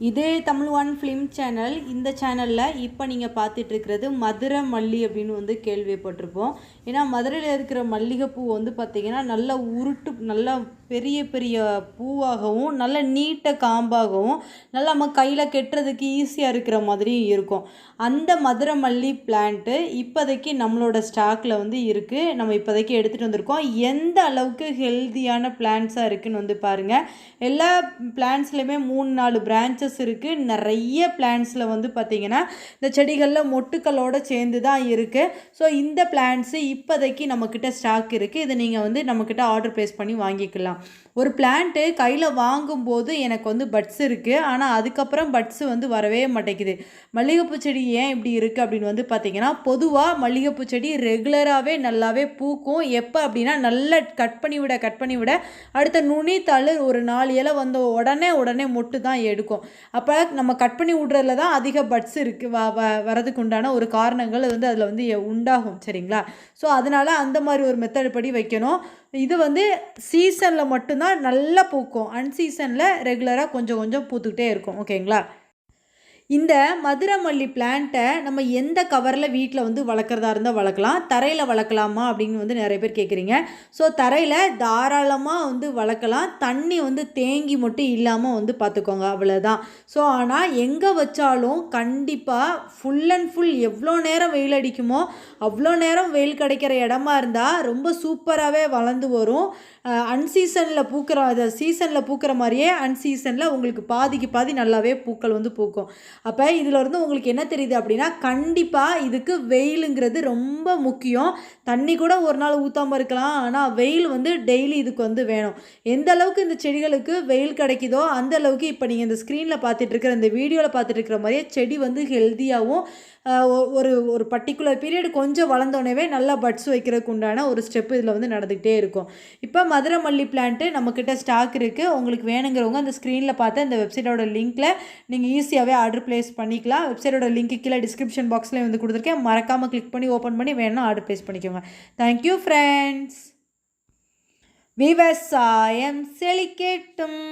இதே Tamil one film channel இந்த சேனலில் இப்போ நீங்கள் பார்த்துட்ருக்கிறது மதுரை மல்லி அப்படின்னு வந்து கேள்விப்பட்டிருப்போம். ஏன்னா மதுரையில் இருக்கிற மல்லிகைப்பூ வந்து பார்த்திங்கன்னா நல்லா உருட்டு நல்லா பெரிய பெரிய பூவாகவும் நல்ல நீட்ட காம்பாகவும் நல்லா நம்ம கையில் கெட்டுறதுக்கு ஈஸியாக இருக்கிற மாதிரியும் இருக்கும். அந்த மதுரை மல்லி பிளான்ட்டு இப்போதைக்கு நம்மளோட ஸ்டாக்கில் வந்து இருக்குது நம்ம இப்போதைக்கு எடுத்துகிட்டு வந்திருக்கோம். எந்த அளவுக்கு ஹெல்தியான பிளான்ட்ஸாக இருக்குதுன்னு வந்து பாருங்கள் எல்லா பிளான்ட்ஸ்லையுமே மூணு நாலு பிரான்ச்சஸ் இருக்குது நிறைய பிளான்ட்ஸில் வந்து பார்த்திங்கன்னா இந்த செடிகளில் மொட்டுக்களோடு சேர்ந்து தான் இருக்குது ஸோ இந்த பிளான்ட்ஸு இப்போதைக்கு நம்மக்கிட்ட ஸ்டாக் இருக்குது இதை நீங்கள் வந்து நம்மக்கிட்ட ஆர்டர் ப்ளேஸ் பண்ணி வாங்கிக்கலாம். ஒரு பிளான்ட்டு கையில் வாங்கும்போது எனக்கு வந்து பட்ஸ் இருக்குது ஆனால் அதுக்கப்புறம் பட்ஸு வந்து வரவே மாட்டேங்குது. மல்லிகைப்பூ செடி ஏன் இப்படி இருக்குது அப்படின்னு வந்து பார்த்தீங்கன்னா பொதுவாக மல்லிகைப்பூ செடி ரெகுலராகவே நல்லாவே பூக்கும். எப்போ அப்படின்னா நல்லா கட் பண்ணி விட கட் பண்ணி விட அடுத்த நுனி தளிர் ஒரு நாலு இலை வந்த உடனே உடனே மொட்டு தான் எடுக்கும். அப்போ நம்ம கட் பண்ணி விட்றதுல தான் அதிக பட்ஸ் இருக்குது வ வ வரதுக்கு உண்டான ஒரு காரணங்கள் வந்து அதில் வந்து உண்டாகும் சரிங்களா? ஸோ அதனால் அந்த மாதிரி ஒரு மெத்தட் படி வைக்கணும். இது வந்து சீசனில் மட்டும்தான் நல்லா பூக்கும். அன்சீசனில் ரெகுலராக கொஞ்சம் கொஞ்சம் பூத்துக்கிட்டே இருக்கும். ஓகேங்களா இந்த மதுரமல்லி பிளான்ட்டை நம்ம எந்த கவரில் வீட்டில் வந்து வளர்க்குறதா இருந்தால் வளர்க்கலாம் தரையில் வளர்க்கலாமா அப்படின்னு வந்து நிறைய பேர் கேட்குறீங்க ஸோ தரையில் தாராளமாக வந்து வளர்க்கலாம் தண்ணி வந்து தேங்கி மட்டும் இல்லாமல் வந்து பார்த்துக்கோங்க அவ்வளோதான் ஸோ ஆனால் எங்கே வச்சாலும் கண்டிப்பாக ஃபுல் அண்ட் ஃபுல் எவ்வளோ நேரம் வெயில் அடிக்குமோ அவ்வளோ நேரம் வெயில் கிடைக்கிற இடமா இருந்தால் ரொம்ப சூப்பராகவே வளர்ந்து வரும். அன்சீசனில் பூக்கிற சீசனில் பூக்கிற மாதிரியே அன்சீசனில் உங்களுக்கு பாதிக்கு பாதி நல்லாவே பூக்கள் வந்து பூக்கும். அப்போ இதில் இருந்து உங்களுக்கு என்ன தெரியுது அப்படின்னா கண்டிப்பாக இதுக்கு வெயிலுங்கிறது ரொம்ப முக்கியம். தண்ணி கூட ஒரு நாள் ஊற்றாமல் இருக்கலாம். ஆனால் வெயில் வந்து டெய்லி இதுக்கு வந்து வேணும். எந்த அளவுக்கு இந்த செடிகளுக்கு வெயில் கிடைக்குதோ அந்த அளவுக்கு இப்போ நீங்கள் இந்த ஸ்க்ரீனில் பார்த்துட்டு இருக்கிற இந்த வீடியோவில் பார்த்துட்டு இருக்கிற மாதிரியே செடி வந்து ஹெல்த்தியாகவும் ஒரு ஒரு பர்டிகுலர் பீரியட் கொஞ்சம் வளர்ந்தோடனே நல்லா பட்ஸ் வைக்கிறதுக்கு உண்டான ஒரு ஸ்டெப் இதில் வந்து நடந்துக்கிட்டே இருக்கும். இப்போ மதுரை மல்லி பிளான்ட்டு நம்மக்கிட்ட ஸ்டாக் இருக்குது உங்களுக்கு வேணுங்கிறவங்க அந்த ஸ்க்ரீனில் பார்த்து அந்த வெப்சைட்டோட லிங்க்கில் நீங்கள் ஈஸியாகவே ஆர்டர் ப்ளேஸ் பண்ணிக்கலாம். வெப்சைட்டோட லிங்க் கீழே டிஸ்கிரிப்ஷன் பாக்ஸில் வந்து கொடுத்துருக்கேன். மறக்காமல் கிளிக் பண்ணி ஓப்பன் பண்ணி வேணால் ஆர்டர் ப்ளேஸ் பண்ணிக்கோங்க. தேங்க்யூ ஃப்ரெண்ட்ஸ் விவசாயம் செழிக்கட்டும்.